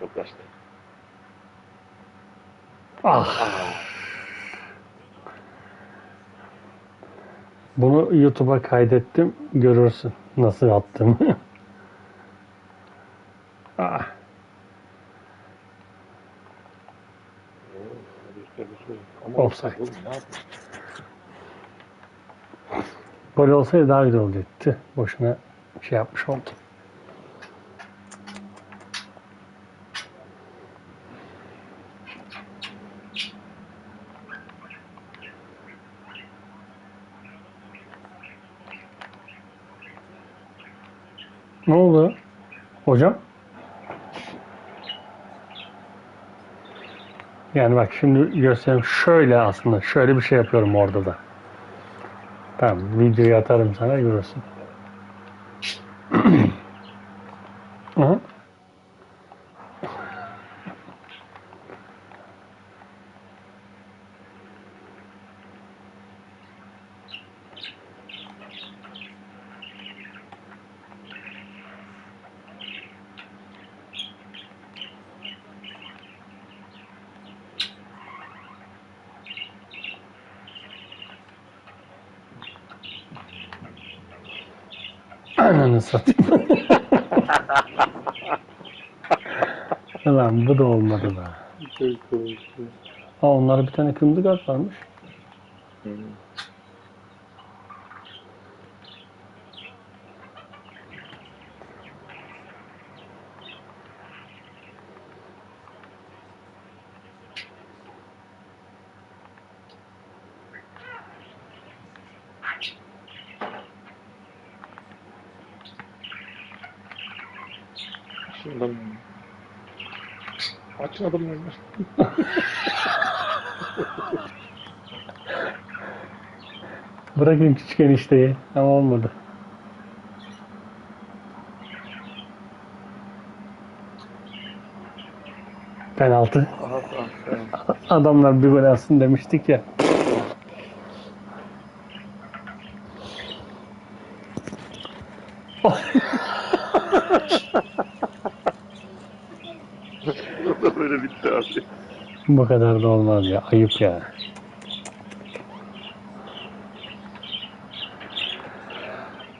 Çok kaçtı. Ah. Bunu YouTube'a kaydettim. Görürsün nasıl attığımı. ah. Offside. Gol olsaydı daha güzel olacaktı. Boşuna şey yapmış oldum. Ne oldu? Hocam? Yani bak şimdi göstereyim. Şöyle aslında. Şöyle bir şey yapıyorum orada da. Tamam. Videoyu atarım sana görürsün. Aha. Ananı satayım. Lan bu da olmadı da. Çok komikti. Ha onlara bir tane kırmızı kart varmış. Hı. Şundan Açın adamlarını. Bırakın küçük enişteyi. Ama olmadı. Penaltı. Adamlar bir gol alsın demiştik ya. Böyle bitti abi. Bu kadar da olmaz ya. Ayıp ya.